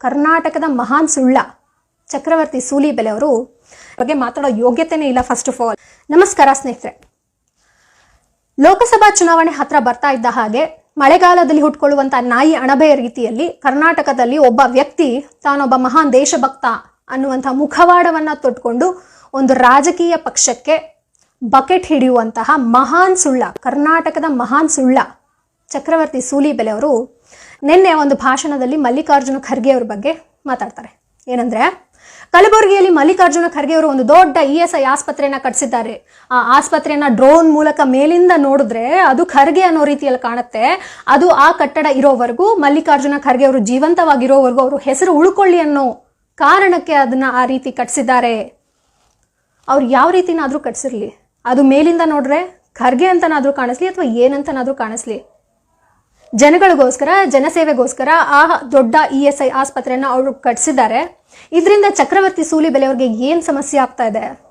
ಕರ್ನಾಟಕದ ಮಹಾನ್ ಸುಳ್ಳ ಚಕ್ರವರ್ತಿ ಸೂಲಿಬೆಲೆ ಅವರು ಬಗ್ಗೆ ಮಾತಾಡೋ ಯೋಗ್ಯತೆನೇ ಇಲ್ಲ ಫಸ್ಟ್ ಆಫ್ ಆಲ್ ನಮಸ್ಕಾರ ಸ್ನೇಹಿತರೆ. ಲೋಕಸಭಾ ಚುನಾವಣೆ ಹತ್ರ ಬರ್ತಾ ಇದ್ದ ಹಾಗೆ ಮಳೆಗಾಲದಲ್ಲಿ ಹುಟ್ಕೊಳ್ಳುವಂತ ನಾಯಿ ಅಣಬೆಯ ರೀತಿಯಲ್ಲಿ ಕರ್ನಾಟಕದಲ್ಲಿ ಒಬ್ಬ ವ್ಯಕ್ತಿ ತಾನೊಬ್ಬ ಮಹಾನ್ ದೇಶಭಕ್ತ ಅನ್ನುವಂಥ ಮುಖವಾಡವನ್ನ ತೊಟ್ಕೊಂಡು ಒಂದು ರಾಜಕೀಯ ಪಕ್ಷಕ್ಕೆ ಬಕೆಟ್ ಹಿಡಿಯುವಂತಹ ಮಹಾನ್ ಸುಳ್ಳ, ಕರ್ನಾಟಕದ ಮಹಾನ್ ಸುಳ್ಳ ಚಕ್ರವರ್ತಿ ಸೂಲಿಬೆಲೆ ಅವರು ನಿನ್ನೆ ಒಂದು ಭಾಷಣದಲ್ಲಿ ಮಲ್ಲಿಕಾರ್ಜುನ ಖರ್ಗೆ ಅವ್ರ ಬಗ್ಗೆ ಮಾತಾಡ್ತಾರೆ. ಏನಂದ್ರೆ, ಕಲಬುರಗಿಯಲ್ಲಿ ಮಲ್ಲಿಕಾರ್ಜುನ ಖರ್ಗೆ ಅವರು ಒಂದು ದೊಡ್ಡ ಇ ಎಸ್ ಐ ಆಸ್ಪತ್ರೆಯನ್ನ ಕಟ್ಸಿದ್ದಾರೆ. ಆ ಆಸ್ಪತ್ರೆಯನ್ನ ಡ್ರೋನ್ ಮೂಲಕ ಮೇಲಿಂದ ನೋಡಿದ್ರೆ ಅದು ಖರ್ಗೆ ಅನ್ನೋ ರೀತಿಯಲ್ಲಿ ಕಾಣುತ್ತೆ. ಅದು ಆ ಕಟ್ಟಡ ಇರೋವರೆಗೂ, ಮಲ್ಲಿಕಾರ್ಜುನ ಖರ್ಗೆ ಅವರು ಜೀವಂತವಾಗಿರೋವರೆಗೂ ಅವರು ಹೆಸರು ಉಳ್ಕೊಳ್ಳಿ ಅನ್ನೋ ಕಾರಣಕ್ಕೆ ಅದನ್ನ ಆ ರೀತಿ ಕಟ್ಸಿದ್ದಾರೆ. ಅವ್ರು ಯಾವ ರೀತಿನಾದ್ರೂ ಕಟ್ಸಿರ್ಲಿ. ಅದು ಮೇಲಿಂದ ನೋಡ್ರೆ ಖರ್ಗೆ ಅಂತನಾದ್ರೂ ಕಾಣಿಸ್ಲಿ ಅಥವಾ ಏನಂತನಾದ್ರೂ ಕಾಣಿಸ್ಲಿ. ಜನಗಳಿಗೋಸ್ಕರ, ಜನಸೇವೆಗೋಸ್ಕರ ಆ ದೊಡ್ಡ ಇ ಎಸ್ ಐ ಆಸ್ಪತ್ರೆಯನ್ನ ಅವರು ಕಟ್ಸಿದ್ದಾರೆ. ಇದರಿಂದ ಚಕ್ರವರ್ತಿ ಸೂಲಿ ಅವ್ರಿಗೆ ಏನು ಸಮಸ್ಯೆ ಆಗ್ತಾ ಇದೆ?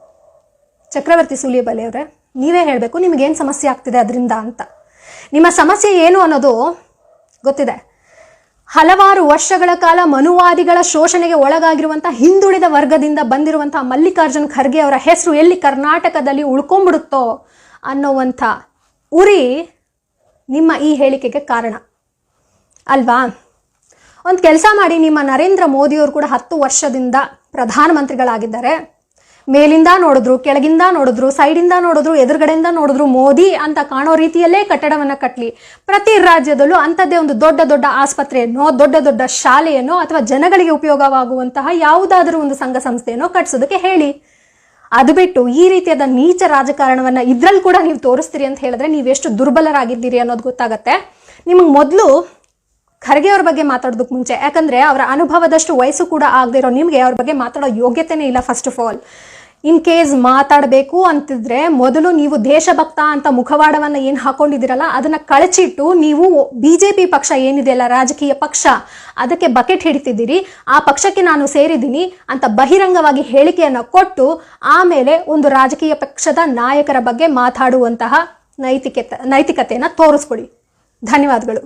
ಚಕ್ರವರ್ತಿ ಸೂಲಿ ಅವರೇ, ನೀವೇ ಹೇಳಬೇಕು ನಿಮಗೇನು ಸಮಸ್ಯೆ ಆಗ್ತಿದೆ ಅದರಿಂದ ಅಂತ. ನಿಮ್ಮ ಸಮಸ್ಯೆ ಏನು ಅನ್ನೋದು ಗೊತ್ತಿದೆ. ಹಲವಾರು ವರ್ಷಗಳ ಕಾಲ ಮನುವಾದಿಗಳ ಶೋಷಣೆಗೆ ಒಳಗಾಗಿರುವಂಥ ಹಿಂದುಳಿದ ವರ್ಗದಿಂದ ಬಂದಿರುವಂಥ ಮಲ್ಲಿಕಾರ್ಜುನ್ ಖರ್ಗೆ ಅವರ ಹೆಸರು ಎಲ್ಲಿ ಕರ್ನಾಟಕದಲ್ಲಿ ಉಳ್ಕೊಂಡ್ಬಿಡುತ್ತೋ ಅನ್ನೋವಂಥ ಉರಿ ನಿಮ್ಮ ಈ ಹೇಳಿಕೆಗೆ ಕಾರಣ. ಅಲ್ವಾ? ಒಂದು ಕೆಲಸ ಮಾಡಿ ನಿಮ್ಮ ನರೇಂದ್ರ ಮೋದಿಯವರು ಕೂಡ ಹತ್ತು ವರ್ಷದಿಂದ ಪ್ರಧಾನಮಂತ್ರಿಗಳಾಗಿದ್ದಾರೆ. ಮೇಲಿಂದ ನೋಡಿದ್ರು, ಕೆಳಗಿಂದ ನೋಡಿದ್ರು, ಸೈಡಿಂದ ನೋಡಿದ್ರು, ಎದುರುಗಡೆಯಿಂದ ನೋಡಿದ್ರು ಮೋದಿ ಅಂತ ಕಾಣೋ ರೀತಿಯಲ್ಲೇ ಕಟ್ಟಡವನ್ನ ಕಟ್ಟಲಿ ಪ್ರತಿ ರಾಜ್ಯದಲ್ಲೂ ಅಂಥದ್ದೇ ಒಂದು ದೊಡ್ಡ ದೊಡ್ಡ ಆಸ್ಪತ್ರೆಯನ್ನೋ, ದೊಡ್ಡ ದೊಡ್ಡ ಶಾಲೆಯನ್ನೋ ಅಥವಾ ಜನಗಳಿಗೆ ಉಪಯೋಗವಾಗುವಂತಹ ಯಾವುದಾದರೂ ಒಂದು ಸಂಘ ಸಂಸ್ಥೆಯನ್ನೋ ಕಟ್ಸೋದಕ್ಕೆ ಹೇಳಿ. ಅದು ಬಿಟ್ಟು ಈ ರೀತಿಯಾದ ನೀಚ ರಾಜಕಾರಣವನ್ನ ಇದ್ರಲ್ಲಿ ಕೂಡ ನೀವು ತೋರಿಸ್ತೀರಿ ಅಂತ ಹೇಳಿದ್ರೆ ನೀವೆಷ್ಟು ದುರ್ಬಲರಾಗಿದ್ದೀರಿ ಅನ್ನೋದು ಗೊತ್ತಾಗತ್ತೆ. ನಿಮಗೆ ಮೊದಲು ಖರ್ಗೆ ಅವ್ರ ಬಗ್ಗೆ ಮಾತಾಡೋದಕ್ಕೆ ಮುಂಚೆ, ಯಾಕಂದ್ರೆ ಅವರ ಅನುಭವದಷ್ಟು ವಯಸ್ಸು ಕೂಡ ಆಗದೆ ಇರೋ ನಿಮಗೆ ಅವ್ರ ಬಗ್ಗೆ ಮಾತಾಡೋ ಯೋಗ್ಯತೆನೇ ಇಲ್ಲ first of all in case ಮಾತಾಡಬೇಕು ಅಂತಿದ್ರೆ ಮೊದಲು ನೀವು ದೇಶಭಕ್ತ ಅಂತ ಮುಖವಾಡವನ್ನ ಏನು ಹಾಕೊಂಡಿದ್ದೀರಲ್ಲ, ಅದನ್ನ ಕಳಚಿಟ್ಟು ನೀವು ಬಿಜೆಪಿ ಪಕ್ಷ ಏನಿದೆಯಲ್ಲ ರಾಜಕೀಯ ಪಕ್ಷ, ಅದಕ್ಕೆ ಬಕೆಟ್ ಹಿಡಿತಿದ್ದೀರಿ, ಆ ಪಕ್ಷಕ್ಕೆ ನಾನು ಸೇರಿದ್ದೀನಿ ಅಂತ ಬಹಿರಂಗವಾಗಿ ಹೇಳಿಕೆಯನ್ನ ಕೊಟ್ಟು ಆಮೇಲೆ ಒಂದು ರಾಜಕೀಯ ಪಕ್ಷದ ನಾಯಕರ ಬಗ್ಗೆ ಮಾತಾಡುವಂತಹ ನೈತಿಕತೆ, ನೈತಿಕತೆಯನ್ನು ತೋರಿಸ್ಕೊಡಿ. ಧನ್ಯವಾದಗಳು.